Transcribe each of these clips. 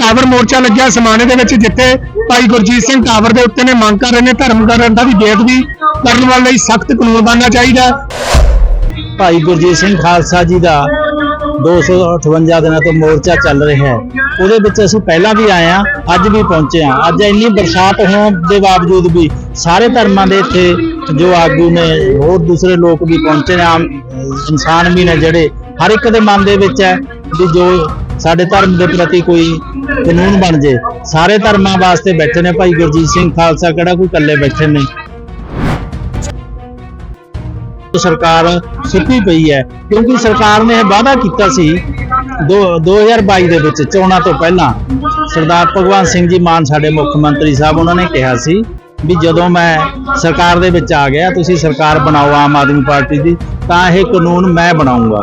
Tower ਮੋਰਚਾ ਲੱਗਿਆ ਸਮਾਣੇ ਦੇ ਵਿੱਚ, ਜਿੱਥੇ ਭਾਈ ਗੁਰਜੀਤ ਸਿੰਘ ਟਾਵਰ ਦੇ ਉੱਤੇ ਨੇ ਮੰਗ ਕਰ ਰਹੇ ਨੇ, ਧਰਮ ਗ੍ਰੰਥਾਂ ਦੀ ਬੇਅਦਬੀ ਕਰਨ ਵਾਲੇ ਲਈ ਸਖਤ ਕਾਨੂੰਨ ਬਣਨਾ ਚਾਹੀਦਾ ਭਾਈ ਗੁਰਜੀਤ ਸਿੰਘ ਖਾਲਸਾ ਜੀ ਦਾ 258 ਦਿਨਾਂ ਤੋਂ ਮੋਰਚਾ ਚੱਲ ਰਿਹਾ ਹੈ। ਉਹਦੇ ਵਿੱਚ ਅਸੀਂ ਪਹਿਲਾਂ ਵੀ ਆਏ ਆ ਅੱਜ ਵੀ ਪਹੁੰਚੇ ਆ ਅੱਜ ਇੰਨੀ ਬਰਸਾਤ ਹੋਣ ਦੇ ਬਾਵਜੂਦ ਵੀ ਸਾਰੇ ਧਰਮਾਂ ਦੇ ਇੱਥੇ ਜੋ ਆਗੂ ਨੇ, ਹੋਰ ਦੂਸਰੇ ਲੋਕ ਵੀ ਪਹੁੰਚੇ ਨੇ, ਆਮ ਇਨਸਾਨ ਵੀ ਨੇ ਜਿਹੜੇ, ਹਰ ਇੱਕ ਦੇ ਮਨ ਦੇ ਵਿੱਚ ਹੈ ਵੀ ਜੋ ਸਾਡੇ ਧਰਮ ਦੇ ਪ੍ਰਤੀ ਕੋਈ ਕਾਨੂੰਨ ਬਣ ਜੇ। ਸਾਰੇ ਧਰਮਾਂ ਵਾਸਤੇ ਬੈਠੇ ਨੇ ਭਾਈ ਗੁਰਜੀਤ ਸਿੰਘ ਖਾਲਸਾ, ਕਿਹੜਾ ਕੋਈ ਇਕੱਲੇ ਬੈਠੇ ਨੇ? ਸਰਕਾਰ ਸੁੱਤੀ ਪਈ ਹੈ, ਕਿਉਂਕਿ ਸਰਕਾਰ ਨੇ ਇਹ ਵਾਅਦਾ ਕੀਤਾ ਸੀ ਦੋ- 2022 ਦੇ ਵਿੱਚ, ਚੋਣਾਂ ਤੋਂ ਪਹਿਲਾਂ। ਸਰਦਾਰ ਭਗਵੰਤ ਸਿੰਘ ਜੀ ਮਾਨ ਸਾਡੇ ਮੁੱਖ ਮੰਤਰੀ ਸਾਹਿਬ, ਉਹਨਾਂ ਨੇ ਕਿਹਾ ਸੀ ਵੀ ਜਦੋਂ ਮੈਂ ਸਰਕਾਰ ਦੇ ਵਿੱਚ ਆ ਗਿਆ, ਤੁਸੀਂ ਸਰਕਾਰ ਬਣਾਓ ਆਮ ਆਦਮੀ ਪਾਰਟੀ ਦੀ, ਤਾਂ ਇਹ ਕਾਨੂੰਨ ਮੈਂ ਬਣਾਉਂਗਾ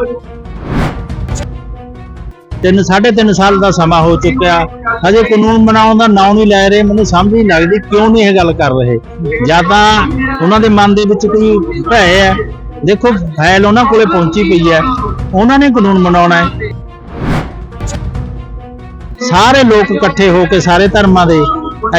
ਤਿੰਨ, ਸਾਢੇ ਤਿੰਨ ਸਾਲ ਦਾ ਸਮਾਂ ਹੋ ਚੁੱਕਿਆ। ਹਜੇ ਕਾਨੂੰਨ ਬਣਾਉਣ ਦਾ ਨਾਂ ਨਹੀਂ ਲੈ ਰਹੇ, ਮੈਨੂੰ ਸਮਝ ਨਹੀਂ ਲੱਗਦੀ ਕਿਉਂ ਨਹੀਂ ਇਹ ਗੱਲ ਕਰ ਰਹੇ। ਜਾਂ ਤਾਂ ਉਹਨਾਂ ਦੇ ਮਨ ਦੇ ਵਿੱਚ ਕੋਈ ਭੈ ਹੈ। ਦੇਖੋ, ਫਾਈਲ ਉਹਨਾਂ ਕੋਲੇ ਪਹੁੰਚੀ ਪਈ ਹੈ। ਉਹਨਾਂ ਨੇ ਕਾਨੂੰਨ ਬਣਾਉਣਾ ਹੈ। ਸਾਰੇ ਲੋਕ ਇਕੱਠੇ ਹੋ ਕੇ ਸਾਰੇ ਧਰਮਾਂ ਦੇ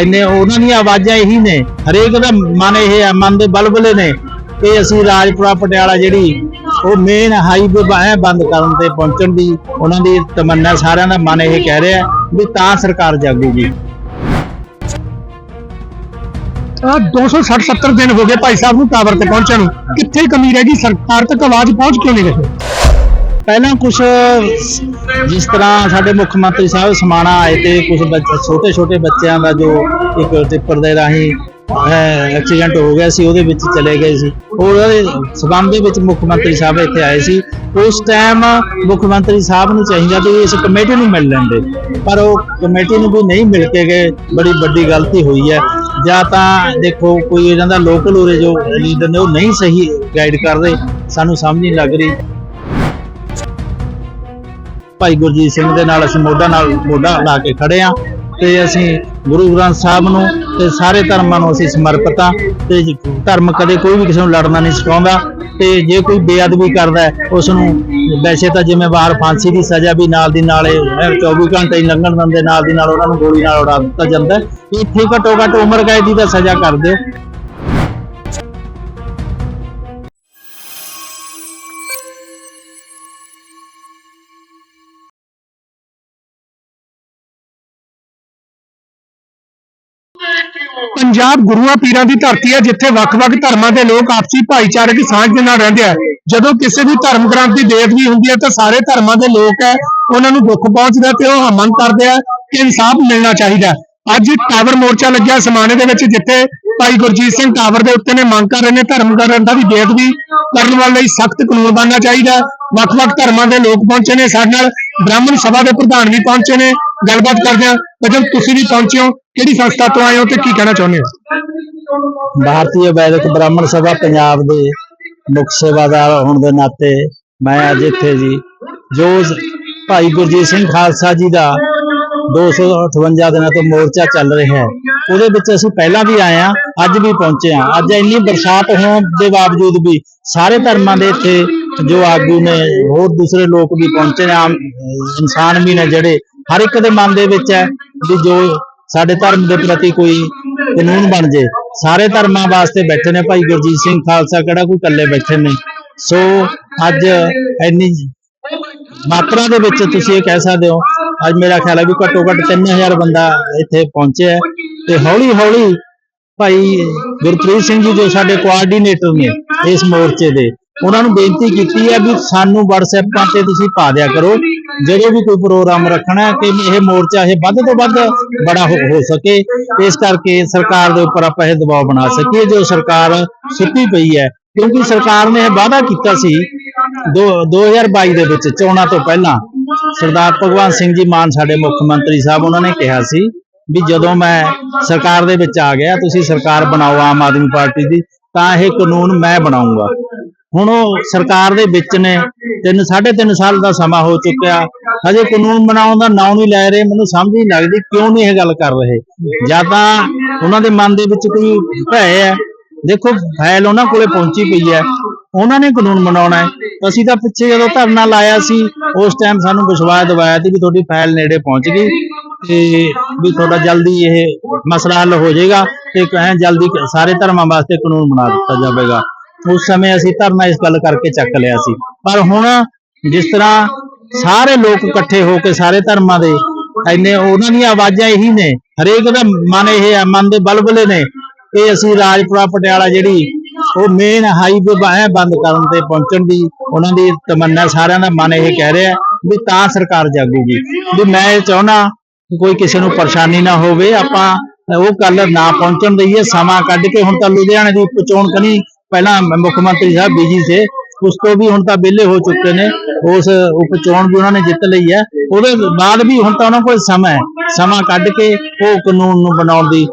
ਇੰਨੇ, ਉਹਨਾਂ ਦੀਆਂ ਆਵਾਜ਼ਾਂ ਇਹੀ ਨੇ। ਹਰੇਕ ਦਾ ਮਨ ਇਹ ਹੈ, ਮਨ ਦੇ ਬਲਬਲੇ ਨੇ ਕਿ ਅਸੀਂ ਰਾਜਪੁਰਾ ਪਟਿਆਲਾ ਜਿਹੜੀ ਉਹ ਮੇਨ ਹਾਈਵੇ ਹੈ ਬੰਦ ਕਰਨ ਤੇ ਪਹੁੰਚਣ ਦੀ ਉਹਨਾਂ ਦੀ ਤਮੰਨਾ ਸਾਰਿਆਂ ਦਾ ਮਨ ਇਹ ਕਹਿ ਰਿਹਾ ਵੀ ਤਾਂ ਸਰਕਾਰ ਜਾਗੂਗੀ ਆਹ 260 70 ਦਿਨ ਹੋ ਗਏ ਭਾਈ ਸਾਹਿਬ ਨੂੰ ਟਾਵਰ ਤੇ ਪਹੁੰਚਣ ਨੂੰ। ਕਿੱਥੇ ਕਮੀ ਰਹਿ ਗਈ? ਸਰਕਾਰ ਤੱਕ ਆਵਾਜ਼ ਪਹੁੰਚ ਕਿਉਂ ਨਹੀਂ ਰਹੀ? ਪਹਿਲਾਂ ਕੁਝ ਜਿਸ ਤਰ੍ਹਾਂ ਸਾਡੇ ਮੁੱਖ ਮੰਤਰੀ ਸਾਹਿਬ ਸਮਾਣਾ ਆਏ ਤੇ ਕੁਝ ਛੋਟੇ ਛੋਟੇ ਬੱਚਿਆਂ ਦਾ ਜੋ ਇੱਕ ਟਿੱਪਰ ਦੇ ਰਾਹੀਂ ਐਕਸੀਡੈਂਟ ਹੋ ਗਿਆ ਸੀ, ਉਹਦੇ ਵਿੱਚ ਚਲੇ ਗਏ ਸੀ। ਉਹਦੇ ਸਬੰਧ ਦੇ ਵਿੱਚ ਮੁੱਖ ਮੰਤਰੀ ਸਾਹਿਬ ਇੱਥੇ ਆਏ ਸੀ। ਉਸ ਟਾਈਮ ਮੁੱਖ ਮੰਤਰੀ ਸਾਹਿਬ ਨੂੰ ਚਾਹੀਦਾ ਵੀ ਇਸ ਕਮੇਟੀ ਨੂੰ ਮਿਲ ਲੈਂਦੇ। ਪਰ ਉਹ ਕਮੇਟੀ ਨੂੰ ਵੀ ਨਹੀਂ ਮਿਲ ਕੇ ਗਏ, ਬੜੀ ਵੱਡੀ ਗਲਤੀ ਹੋਈ ਹੈ। ਜਾਂ ਤਾਂ ਦੇਖੋ, ਕੋਈ ਇਹਨਾਂ ਦਾ ਲੋਕਲ ਉਰੇ ਜੋ ਲੀਡਰ ਨੇ, ਉਹ ਨਹੀਂ ਸਹੀ ਗਾਈਡ ਕਰ ਰਹੇ, ਸਾਨੂੰ ਸਮਝ ਨਹੀਂ ਲੱਗ ਰਹੀ। ਭਾਈ ਗੁਰਜੀਤ ਸਿੰਘ ਦੇ ਨਾਲ ਅਸੀਂ ਮੋਢਾ ਨਾਲ ਮੋਢਾ ਲਾ ਕੇ ਖੜੇ ਆ ਤੇ ਅਸੀਂ ਗੁਰੂ ਗ੍ਰੰਥ ਸਾਹਿਬ ਨੂੰ ਤੇ ਸਾਰੇ ਧਰਮਾਂ ਨੂੰ ਅਸੀਂ ਸਮਰਪਿਤ ਆ ਤੇ ਧਰਮ ਕਦੇ ਕੋਈ ਵੀ ਕਿਸੇ ਨੂੰ ਲੜਨਾ ਨਹੀਂ ਸਿਖਾਉਂਦਾ ਤੇ ਜੇ ਕੋਈ ਬੇਅਦਬੀ ਕਰਦਾ ਹੈ, ਉਸ ਨੂੰ ਵੈਸੇ ਤਾਂ ਜ਼ਿੰਮੇਵਾਰ ਫਾਂਸੀ ਦੀ ਸਜ਼ਾ ਵੀ ਨਾਲ ਦੀ ਨਾਲ ਇਹ 24 ਘੰਟੇ ਹੀ ਲੰਘਣ ਦਿੰਦੇ ਨਾਲ ਦੀ ਨਾਲ ਉਹਨਾਂ ਨੂੰ ਗੋਲੀ ਨਾਲ ਉਡਾ ਦਿੱਤਾ ਜਾਂਦਾ ਇੱਥੇ ਘੱਟੋ ਘੱਟ ਉਮਰ ਕੈਦ ਦੀ ਤਾਂ ਸਜ਼ਾ ਕਰ ਦਿਓ। ਪੰਜਾਬ ਗੁਰੂਆਂ ਪੀਰਾਂ ਦੀ ਧਰਤੀ ਹੈ, ਜਿੱਥੇ ਵੱਖ-ਵੱਖ ਧਰਮਾਂ ਦੇ ਲੋਕ ਆਪਸੀ ਭਾਈਚਾਰਕ ਸਾਂਝ ਦੇ ਨਾਲ ਰਹਿੰਦੇ ਆ। ਜਦੋਂ ਕਿਸੇ ਵੀ ਧਰਮ ਗ੍ਰੰਥ ਦੀ ਬੇਅਦਬੀ ਹੁੰਦੀ ਹੈ, ਤਾਂ ਸਾਰੇ ਧਰਮਾਂ ਦੇ ਲੋਕ ਹੈ, ਉਹਨਾਂ ਨੂੰ ਦੁੱਖ ਪਹੁੰਚਦਾ ਤੇ ਉਹ ਮੰਗ ਕਰਦੇ ਆ ਕਿ ਇਨਸਾਫ ਮਿਲਣਾ ਚਾਹੀਦਾ ਅੱਜ ਟਾਵਰ ਮੋਰਚਾ ਲੱਗਿਆ ਸਮਾਣੇ ਦੇ ਵਿੱਚ, ਜਿੱਥੇ ਭਾਈ ਗੁਰਜੀਤ ਸਿੰਘ ਟਾਵਰ ਦੇ ਉੱਤੇ ਨੇ ਮੰਗ ਕਰ ਰਹੇ ਨੇ ਧਰਮ ਗ੍ਰੰਥਾਂ ਦੀ ਬੇਅਦਬੀ ਕਰਨ ਵਾਲੇ ਲਈ ਸਖਤ ਕਾਨੂੰਨ ਬਣਨਾ ਚਾਹੀਦਾ ਵੱਖ-ਵੱਖ ਧਰਮਾਂ ਦੇ ਲੋਕ ਪਹੁੰਚੇ ਨੇ ਸਾਡੇ ਨਾਲ। ਬ੍ਰਾਹਮਣ ਸਭਾ ਦੇ ਪ੍ਰਧਾਨ ਵੀ ਪਹੁੰਚੇ ਨੇ। ਗੱਲਬਾਤ ਕਰਦੇ ਆ ਜਦੋਂ ਤੁਸੀਂ ਵੀ ਪਹੁੰਚੇ ਹੋ। ਕਿਹੜੀ ਸੰਸਥਾ ਤੋਂ ਆਏ ਹੋ ਤੇ ਕੀ ਕਹਿਣਾ ਚਾਹੁੰਦੇ ਹੋ? ਭਾਰਤੀ ਵੈਦਿਕ ਬ੍ਰਾਹਮਣ ਸਭਾ ਪੰਜਾਬ ਦੇ ਮੁੱਖ ਸੇਵਾਦਾਰ ਹੋਣ ਦੇ ਨਾਤੇ ਮੈਂ ਅੱਜ ਇੱਥੇ ਜੀ। ਜੋ ਭਾਈ ਗੁਰਜੀਤ ਸਿੰਘ ਖਾਲਸਾ ਜੀ ਦਾ 258 ਦਿਨਾਂ ਤੋਂ ਮੋਰਚਾ ਚੱਲ ਰਿਹਾ ਹੈ। ਉਹਦੇ ਵਿੱਚ ਅਸੀਂ ਪਹਿਲਾਂ ਵੀ ਆਏ ਆ ਅੱਜ ਵੀ ਪਹੁੰਚੇ ਆ ਅੱਜ ਇੰਨੀ ਬਰਸਾਤ ਹੋਣ ਦੇ ਬਾਵਜੂਦ ਵੀ ਸਾਰੇ ਧਰਮਾਂ ਦੇ ਇੱਥੇ ਜੋ ਆਗੂ ਨੇ, ਹੋਰ ਦੂਸਰੇ ਲੋਕ ਵੀ ਪਹੁੰਚੇ ਨੇ, ਆਮ ਇਨਸਾਨ ਵੀ ਨੇ ਜਿਹੜੇ, ਹਰ ਇੱਕ ਦੇ ਮਨ ਦੇ ਵਿੱਚ ਹੈ ਵੀ ਜੋ ਸਾਡੇ ਧਰਮ ਦੇ ਪ੍ਰਤੀ ਕੋਈ ਕਾਨੂੰਨ ਬਣ ਜੇ। ਸਾਰੇ ਧਰਮਾਂ ਵਾਸਤੇ ਬੈਠੇ ਨੇ ਭਾਈ ਗੁਰਜੀਤ ਸਿੰਘ ਖਾਲਸਾ, ਕਿਹੜਾ ਕੋਈ ਇਕੱਲੇ ਬੈਠੇ ਨੇ। ਸੋ ਅੱਜ ਇੰਨੀ ਮਾਤਰਾ ਦੇ ਵਿੱਚ ਤੁਸੀਂ ਇਹ ਕਹਿ ਸਕਦੇ ਹੋ ਅੱਜ ਮੇਰਾ ਖਿਆਲ ਹੈ ਵੀ ਘੱਟੋ ਘੱਟ 3000 ਬੰਦਾ ਇੱਥੇ ਪਹੁੰਚਿਆ ਹੈ। ਤੇ ਹੌਲੀ ਹੌਲੀ ਭਾਈ ਗੁਰਪ੍ਰੀਤ ਸਿੰਘ ਜੀ ਜੋ ਸਾਡੇ ਕੋਆਰਡੀਨੇਟਰ ਨੇ ਇਸ ਮੋਰਚੇ ਦੇ, ਉਹਨਾਂ ਨੂੰ ਬੇਨਤੀ ਕੀਤੀ ਹੈ ਵੀ ਸਾਨੂੰ WhatsApp ਤੇ ਤੁਸੀਂ ਪਾ ਦਿਆ ਕਰੋ ਜਦੋਂ ਵੀ ਕੋਈ ਪ੍ਰੋਗਰਾਮ ਰੱਖਣਾ ਕਿ ਇਹ ਮੋਰਚਾ ਇਹ ਵੱਧ ਤੋਂ ਵੱਧ ਬੜਾ ਹੋ ਸਕੇ। ਇਸ ਕਰਕੇ ਸਰਕਾਰ ਦੇ ਉੱਪਰ ਆਪਾਂ ਇਹ ਦਬਾਅ ਬਣਾ ਸਕੀਏ, ਜੋ ਸਰਕਾਰ ਸੁੱਤੀ ਪਈ ਹੈ। ਕਿਉਂਕਿ ਸਰਕਾਰ ਨੇ ਇਹ ਵਾਅਦਾ ਕੀਤਾ ਸੀ ਦੋ- 2022 ਦੇ ਵਿੱਚ ਚੋਣਾਂ ਤੋਂ ਪਹਿਲਾਂ। ਸਰਦਾਰ ਭਗਵੰਤ ਸਿੰਘ ਜੀ ਮਾਨ ਸਾਡੇ ਮੁੱਖ ਮੰਤਰੀ ਸਾਹਿਬ, ਉਹਨਾਂ ਨੇ ਕਿਹਾ ਸੀ ਵੀ ਜਦੋਂ ਮੈਂ ਸਰਕਾਰ ਦੇ ਵਿੱਚ ਆ ਗਿਆ, ਤੁਸੀਂ ਸਰਕਾਰ ਬਣਾਓ ਆਮ ਆਦਮੀ ਪਾਰਟੀ ਦੀ, ਤਾਂ ਇਹ ਕਾਨੂੰਨ ਮੈਂ ਬਣਾਉਂਗਾ। ਹੁਣ ਉਹ ਸਰਕਾਰ ਦੇ ਵਿੱਚ ਨੇ, ਤਿੰਨ ਸਾਢੇ ਤਿੰਨ ਸਾਲ ਦਾ ਸਮਾਂ ਹੋ ਚੁੱਕਿਆ। ਹਜੇ ਕਾਨੂੰਨ ਬਣਾਉਣ ਦਾ ਨਾਂ ਨਹੀਂ ਲੈ ਰਹੇ, ਮੈਨੂੰ ਸਮਝ ਨਹੀਂ ਲੱਗਦੀ ਕਿਉਂ ਨਹੀਂ ਇਹ ਗੱਲ ਕਰ ਰਹੇ। ਜਾਂ ਤਾਂ ਉਹਨਾਂ ਦੇ ਮਨ ਦੇ ਵਿੱਚ ਕੋਈ ਭੈ ਹੈ। ਦੇਖੋ ਫਾਈਲ ਉਹਨਾਂ ਕੋਲੇ ਪਹੁੰਚੀ ਪਈ ਹੈ। ਉਹਨਾਂ ਨੇ ਕਾਨੂੰਨ ਬਣਾਉਣਾ ਹੈ। ਅਸੀਂ ਤਾਂ ਪਿੱਛੇ ਜਦੋਂ ਧਰਨਾ ਲਾਇਆ ਸੀ ਉਸ ਟਾਈਮ ਸਾਨੂੰ ਵਿਸ਼ਵਾਸ ਦਿਵਾਇਆ ਸੀ ਵੀ ਤੁਹਾਡੀ ਫਾਈਲ ਨੇੜੇ ਪਹੁੰਚ ਗਈ ਤੇ ਵੀ ਤੁਹਾਡਾ ਜਲਦੀ ਇਹ ਮਸਲਾ ਹੱਲ ਹੋ ਜਾਏਗਾ ਤੇ ਕਹੇ ਜਲਦੀ ਸਾਰੇ ਧਰਮਾਂ ਵਾਸਤੇ ਕਾਨੂੰਨ ਬਣਾ ਦਿੱਤਾ ਜਾਵੇਗਾ। ਉਸ ਸਮੇਂ ਅਸੀਂ ਧਰਨਾ ਇਸ ਗੱਲ ਕਰਕੇ ਚੱਕ ਲਿਆ ਸੀ। ਪਰ ਹੁਣ ਜਿਸ ਤਰ੍ਹਾਂ ਸਾਰੇ ਲੋਕ ਇਕੱਠੇ ਹੋ ਕੇ ਸਾਰੇ ਧਰਮਾਂ ਦੇ ਇੰਨੇ ਉਹਨਾਂ ਦੀਆਂ ਆਵਾਜ਼ਾਂ ਇਹੀ ਨੇ ਹਰੇਕ ਦਾ ਮਨ ਇਹ ਹੈ ਮਨ ਦੇ ਬਲਬਲੇ ਨੇ। ਕਿ ਅਸੀਂ ਰਾਜਪੁਰਾ ਪਟਿਆਲਾ ਜਿਹੜੀ ਉਹ ਮੇਨ ਹਾਈਵੇ ਹੈ ਬੰਦ ਕਰਨ ਤੇ ਪਹੁੰਚਣ ਦੀ ਉਹਨਾਂ ਦੀ ਤਮੰਨਾ ਸਾਰਿਆਂ ਦਾ ਮਨ ਇਹ ਕਹਿ ਰਿਹਾ ਵੀ ਤਾਂ ਸਰਕਾਰ ਜਾਗੂਗੀ। ਵੀ ਮੈਂ ਇਹ ਚਾਹੁੰਦਾ ਕਿ ਕੋਈ ਕਿਸੇ ਨੂੰ ਪਰੇਸ਼ਾਨੀ ਨਾ ਹੋਵੇ, ਆਪਾਂ ਉਹ ਕੱਲ ਨਾ ਪਹੁੰਚਣ ਦਈਏ, ਸਮਾਂ ਕੱਢ ਕੇ ਹੁਣ ਤਾਂ ਲੁਧਿਆਣੇ ਦੀ ਉਪਚੋਣ ਕਨੀ ਪਹਿਲਾਂ ਮੁੱਖ ਮੰਤਰੀ ਸਾਹਿਬ ਬੀਜੀ ਸੇ। ਉਸ ਤੋਂ ਵੀ ਹੁਣ ਤਾਂ ਵਿਹਲੇ ਹੋ ਚੁੱਕੇ ਨੇ। ਉਸ ਉਪਚੋਣ ਵੀ ਉਹਨਾਂ ਨੇ ਜਿੱਤ ਲਈ ਹੈ। ਉਹਦੇ ਬਾਅਦ ਵੀ ਹੁਣ ਤਾਂ ਉਹਨਾਂ ਕੋਲ ਸਮਾਂ ਹੈ। ਸਮਾਂ ਕੱਢ ਕੇ ਉਹ ਕਾਨੂੰਨ ਨੂੰ ਬਣਾਉਣ ਦੀ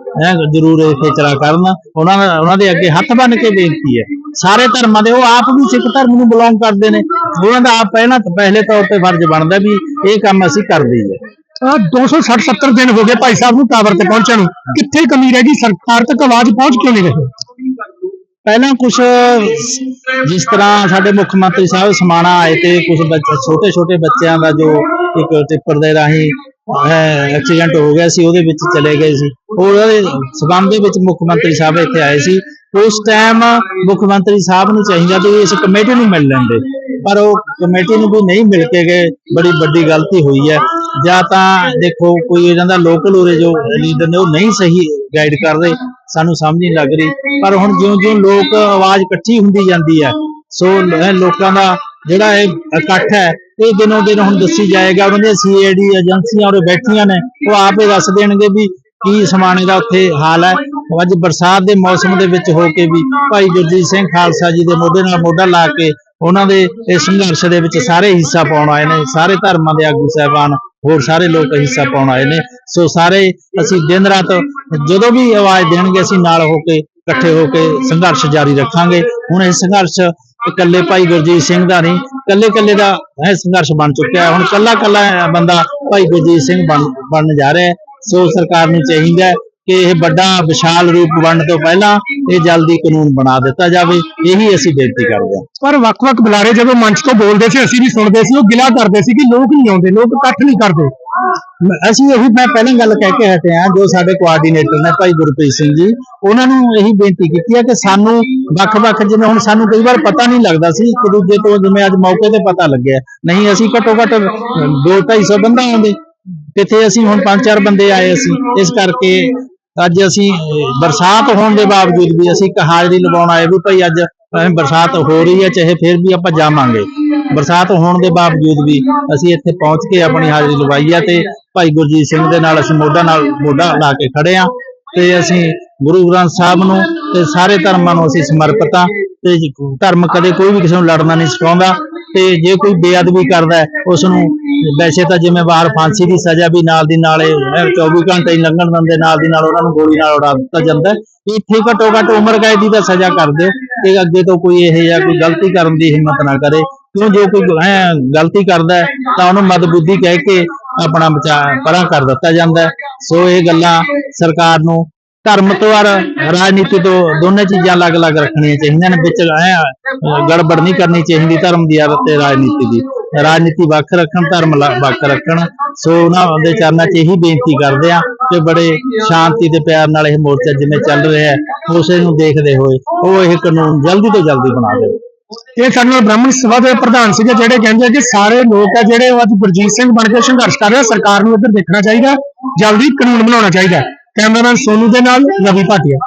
ਜ਼ਰੂਰ ਇਹ ਕਰਨ। ਉਹਨਾਂ ਉਹਨਾਂ ਦੇ ਅੱਗੇ ਹੱਥ ਬੰਨ ਕੇ ਬੇਨਤੀ ਹੈ। ਸਾਰੇ ਧਰਮਾਂ ਦੇ ਉਹ ਆਪ ਵੀ ਸਿੱਖ ਧਰਮ ਨੂੰ ਬਿਲੋਂਗ ਕਰਦੇ ਨੇ। ਉਹਨਾਂ ਦਾ ਆਪ ਪਹਿਲਾਂ ਪਹਿਲੇ ਤੌਰ ਤੇ ਫਰਜ਼ ਬਣਦਾ ਵੀ ਇਹ ਕੰਮ ਅਸੀਂ ਕਰਦੇ ਹੀ ਹੈ ਅਹ 260 70 ਦਿਨ ਹੋ ਗਏ ਭਾਈ ਸਾਹਿਬ ਨੂੰ ਟਾਵਰ ਤੇ ਪਹੁੰਚਣ ਨੂੰ। ਕਿੱਥੇ ਕਮੀ ਰਹਿ ਗਈ? ਸਰਕਾਰ ਤੱਕ ਆਵਾਜ਼ ਪਹੁੰਚ ਕਿਉਂ ਨਹੀਂ ਰਹੀ? ਪਹਿਲਾਂ ਕੁਝ ਜਿਸ ਤਰ੍ਹਾਂ ਸਾਡੇ ਮੁੱਖ ਮੰਤਰੀ ਸਾਹਿਬ ਸਮਾਣਾ ਆਏ ਤੇ ਕੁਝ ਬੱਚੇ ਛੋਟੇ ਛੋਟੇ ਬੱਚਿਆਂ ਦਾ ਜੋ ਇੱਕ ਟਿੱਪਰ ਦੇ ਰਾਹੀਂ ਐਕਸੀਡੈਂਟ ਹੋ ਗਿਆ ਸੀ, ਉਹਦੇ ਵਿੱਚ ਚਲੇ ਗਏ ਸੀ। ਉਹਦੇ ਸਬੰਧ ਦੇ ਵਿੱਚ ਮੁੱਖ ਮੰਤਰੀ ਸਾਹਿਬ ਇੱਥੇ ਆਏ ਸੀ। ਉਸ ਟਾਈਮ ਮੁੱਖ ਮੰਤਰੀ ਸਾਹਿਬ ਨੂੰ ਚਾਹੀਦਾ ਵੀ ਇਸ ਕਮੇਟੀ ਨੂੰ ਮਿਲ ਲੈਂਦੇ। ਪਰ ਉਹ ਕਮੇਟੀ ਨੂੰ ਵੀ ਨਹੀਂ ਮਿਲ ਕੇ ਗਏ, ਬੜੀ ਵੱਡੀ ਗਲਤੀ ਹੋਈ ਹੈ। ਜਾਂ ਤਾਂ ਦੇਖੋ, ਕੋਈ ਇਹਨਾਂ ਦਾ ਲੋਕਲ ਉਰੇ ਜੋ ਲੀਡਰ ਨੇ ਉਹ ਨਹੀਂ ਸਹੀ ਗਾਈਡ ਕਰ ਰਹੇ ਸਾਨੂੰ ਸਮਝ ਨਹੀਂ ਲੱਗ ਰਹੀ। ਪਰ ਹੁਣ ਜਿਉਂ-ਜਿਉਂ ਲੋਕ ਆਵਾਜ਼ ਇਕੱਠੀ ਹੁੰਦੀ ਜਾਂਦੀ ਹੈ, ਸੋ ਲੋਕਾਂ ਦਾ ਜਿਹੜਾ ਇਹ ਇਕੱਠ ਹੈ, ਇਹ ਦਿਨੋਂ ਦਿਨ ਹੁਣ ਦੱਸੀ ਜਾਏਗਾ। ਉਹਨਾਂ ਦੀਆਂ ਸੀਆਈਡੀ ਏਜੰਸੀਆਂ ਉਰੇ ਬੈਠੀਆਂ ਨੇ, ਉਹ ਆਪੇ ਦੱਸ ਦੇਣਗੇ ਵੀ ਕੀ ਸਮਾਣੇ ਦਾ ਉੱਥੇ ਹਾਲ ਹੈ। ਅੱਜ ਬਰਸਾਤ ਦੇ ਮੌਸਮ ਦੇ ਵਿੱਚ ਹੋ ਕੇ ਵੀ ਭਾਈ ਗੁਰਜੀਤ ਸਿੰਘ ਖਾਲਸਾ ਜੀ ਦੇ ਮੋਢੇ ਨਾਲ ਮੋਢਾ ਲਾ ਕੇ ਉਹਨਾਂ ਦੇ ਇਹ ਸੰਘਰਸ਼ ਦੇ ਵਿੱਚ ਸਾਰੇ ਹਿੱਸਾ ਪਾਉਣ ਆਏ ਨੇ, ਸਾਰੇ ਧਰਮਾਂ ਦੇ ਆਗੂ ਸਾਹਿਬਾਨ, ਹੋਰ ਸਾਰੇ ਲੋਕ ਹਿੱਸਾ ਪਾਉਣ ਆਏ ਨੇ। ਸੋ ਸਾਰੇ ਅਸੀਂ ਦਿਨ ਰਾਤ ਜਦੋਂ ਵੀ ਆਵਾਜ਼ ਦੇਣਗੇ, ਅਸੀਂ ਨਾਲ ਹੋ ਕੇ, ਇਕੱਠੇ ਹੋ ਕੇ ਸੰਘਰਸ਼ ਜਾਰੀ ਰੱਖਾਂਗੇ। ਹੁਣ ਇਹ ਸੰਘਰਸ਼ ਇਕੱਲੇ ਭਾਈ ਗੁਰਜੀਤ ਸਿੰਘ ਦਾ ਨਹੀਂ ਇਕੱਲੇ ਇਕੱਲੇ ਦਾ ਇਹ ਸੰਘਰਸ਼ ਬਣ ਚੁੱਕਿਆ ਹੁਣ ਕੱਲਾ ਕੱਲਾ ਬੰਦਾ ਭਾਈ ਗੁਰਜੀਤ ਸਿੰਘ ਬਣ, ਬਣਨ ਜਾ ਰਿਹਾ ਸੋ ਸਰਕਾਰ ਨੂੰ ਚਾਹੀਦਾ ਕਿ ਇਹ ਵੱਡਾ ਵਿਸ਼ਾਲ ਰੂਪ ਬਣਨ ਤੋਂ ਪਹਿਲਾਂ ਇਹ ਜਲਦੀ ਕਾਨੂੰਨ ਬਣਾ ਦਿੱਤਾ ਜਾਵੇ, ਇਹੀ ਅਸੀਂ ਬੇਨਤੀ ਕਰਦੇ ਹਾਂ। ਪਰ ਵੱਖ-ਵੱਖ ਬੁਲਾਰੇ ਜਦੋਂ ਮੰਚ ਤੋਂ ਬੋਲਦੇ ਸੀ, ਅਸੀਂ ਵੀ ਸੁਣਦੇ ਸੀ, ਉਹ ਗਿਲਾ ਕਰਦੇ ਸੀ ਕਿ ਲੋਕ ਨਹੀਂ ਆਉਂਦੇ, ਲੋਕ ਇਕੱਠ ਨਹੀਂ ਕਰਦੇ। ਅਸੀਂ ਇਹੀ ਮੈਂ ਪਹਿਲਾਂ ਗੱਲ ਕਹਿ ਕੇ ਹਟੇ ਹਾਂ, ਜੋ ਸਾਡੇ ਕੋਆਰਡੀਨੇਟਰ ਨੇ ਭਾਈ ਗੁਰਪ੍ਰੀਤ ਸਿੰਘ ਜੀ, ਉਹਨਾਂ ਨੂੰ ਇਹੀ ਬੇਨਤੀ ਕੀਤੀ ਹੈ ਕਿ ਸਾਨੂੰ ਵੱਖ-ਵੱਖ, ਜਿਵੇਂ ਹੁਣ ਸਾਨੂੰ ਕਈ ਵਾਰ ਪਤਾ ਨਹੀਂ ਲੱਗਦਾ ਸੀ, ਇੱਕ ਦੂਜੇ ਤੋਂ ਜਿਵੇਂ ਅੱਜ ਮੌਕੇ ਤੇ ਪਤਾ ਲੱਗਿਆ, ਨਹੀਂ ਅਸੀਂ ਘੱਟੋ ਘੱਟ 2-250 ਬੰਦਾ ਆਉਂਦੇ, ਕਿੱਥੇ ਅਸੀਂ ਹੁਣ 5-4 ਬੰਦੇ ਆਏ ਅਸੀਂ, ਇਸ ਕਰਕੇ ਅੱਜ ਅਸੀਂ ਬਰਸਾਤ ਹੋਣ ਦੇ ਬਾਵਜੂਦ ਵੀ ਅਸੀਂ ਇੱਕ ਹਾਜ਼ਰੀ ਲਵਾਉਣ ਆਏ ਵੀ ਭਾਈ ਅੱਜ ਬਰਸਾਤ ਹੋ ਰਹੀ ਹੈ, ਚਾਹੇ ਫਿਰ ਵੀ ਆਪਾਂ ਜਾਵਾਂਗੇ। ਬਰਸਾਤ ਹੋਣ ਦੇ ਬਾਵਜੂਦ ਵੀ ਅਸੀਂ ਇੱਥੇ ਪਹੁੰਚ ਕੇ ਆਪਣੀ ਹਾਜ਼ਰੀ ਲਵਾਈ ਹੈ ਤੇ ਭਾਈ ਗੁਰਜੀਤ ਸਿੰਘ ਦੇ ਨਾਲ ਅਸੀਂ ਮੋਢਾ ਨਾਲ ਮੋਢਾ ਲਾ ਕੇ ਖੜੇ ਆ ਤੇ ਅਸੀਂ ਗੁਰੂ ਗ੍ਰੰਥ ਸਾਹਿਬ ਨੂੰ ਤੇ ਸਾਰੇ ਧਰਮਾਂ ਨੂੰ ਅਸੀਂ ਸਮਰਪਿਤ ਹਾਂ ਤੇ ਧਰਮ ਕਦੇ ਕੋਈ ਵੀ ਕਿਸੇ ਨੂੰ ਲੜਨਾ ਨਹੀਂ ਸਿਖਾਉਂਦਾ ਤੇ ਜੇ ਕੋਈ ਬੇਅਦਬੀ ਕਰਦਾ ਹੈ, ਉਸ ਨੂੰ ਵੈਸੇ ਤਾਂ ਜਿਵੇਂ ਬਾਹਰ ਫਾਂਸੀ ਦੀ ਸਜ਼ਾ ਵੀ ਨਾਲ ਦੀ ਨਾਲ ਇਹ 24 ਘੰਟੇ ਹੀ ਲੰਘਣ ਦਿੰਦੇ, ਨਾਲ ਦੀ ਨਾਲ ਉਹਨਾਂ ਨੂੰ ਗੋਲੀ ਨਾਲ ਉਡਾ ਦਿੱਤਾ ਜਾਂਦਾ ਇੱਥੇ ਘੱਟੋ ਘੱਟ ਉਮਰ ਕੈਦ ਦੀ ਤਾਂ ਸਜ਼ਾ ਕਰ ਦਿਓ ਤੇ ਅੱਗੇ ਤੋਂ ਕੋਈ ਇਹ ਜਾਂ ਕੋਈ ਗਲਤੀ ਕਰਨ ਦੀ ਹਿੰਮਤ ਨਾ ਕਰੇ। ਕਿਉਂ ਜੋ ਕੋਈ ਗਲਤੀ ਕਰਦਾ ਤਾਂ ਉਹਨੂੰ ਮਦਬੁੱਧੀ ਕਹਿ ਕੇ ਆਪਣਾ ਬਚਾ, ਪਰਾਂ ਕਰ ਦਿੱਤਾ ਜਾਂਦਾ ਸੋ ਇਹ ਗੱਲਾਂ ਸਰਕਾਰ ਨੂੰ ਧਰਮ ਤੋਂ ਔਰ ਰਾਜਨੀਤੀ ਤੋਂ ਦੋਨੇ ਚੀਜ਼ਾਂ ਅਲੱਗ-ਅਲੱਗ ਰੱਖਣੀਆਂ ਚਾਹੀਦੀਆਂ ਨੇ ਵਿੱਚ ਐਂ ਗੜਬੜ ਨਹੀਂ ਕਰਨੀ ਚਾਹੀਦੀ ਧਰਮ ਦੀ ਔਰ ਤੇ ਰਾਜਨੀਤੀ ਦੀ। ਰਾਜਨੀਤੀ ਵੱਖ ਰੱਖਣ ਧਰਮ ਵੱਖ ਰੱਖਣ। ਸੋ ਉਹਨਾਂ ਦੇ ਚਰਨਾਂ 'ਚ ਇਹੀ ਬੇਨਤੀ ਕਰਦੇ ਆ ਕਿ ਬੜੇ ਸ਼ਾਂਤੀ ਤੇ ਪਿਆਰ ਨਾਲ ਇਹ ਮੋਰਚਾ ਜਿਵੇਂ ਚੱਲ ਰਿਹਾ ਹੈ ਉਸੇ ਨੂੰ ਦੇਖਦੇ ਹੋਏ ਉਹ ਇਹ ਕਾਨੂੰਨ ਜਲਦੀ ਤੋਂ ਜਲਦੀ ਬਣਾ ਦੇਵੇ। ਇਹ ਸਾਡੇ ਨਾਲ ਬ੍ਰਾਹਮਣ ਸਭਾ ਦੇ ਪ੍ਰਧਾਨ ਸੀਗੇ ਜਿਹੜੇ ਕਹਿੰਦੇ ਕਿ ਸਾਰੇ ਲੋਕ ਆ ਜਿਹੜੇ ਉਹ ਅੱਜ ਗੁਰਜੀਤ ਸਿੰਘ ਬਣ ਕੇ ਸੰਘਰਸ਼ ਕਰ ਰਹੇ ਆ, ਸਰਕਾਰ ਨੂੰ ਇੱਧਰ ਦੇਖਣਾ ਚਾਹੀਦਾ ਜਲਦੀ ਕਾਨੂੰਨ ਬਣਾਉਣਾ ਚਾਹੀਦਾ। ਕੈਮਰਾਮੈਨ ਸੋਨੂ ਦੇ ਨਾਲ ਰਵੀ ਭਾਟੀਆ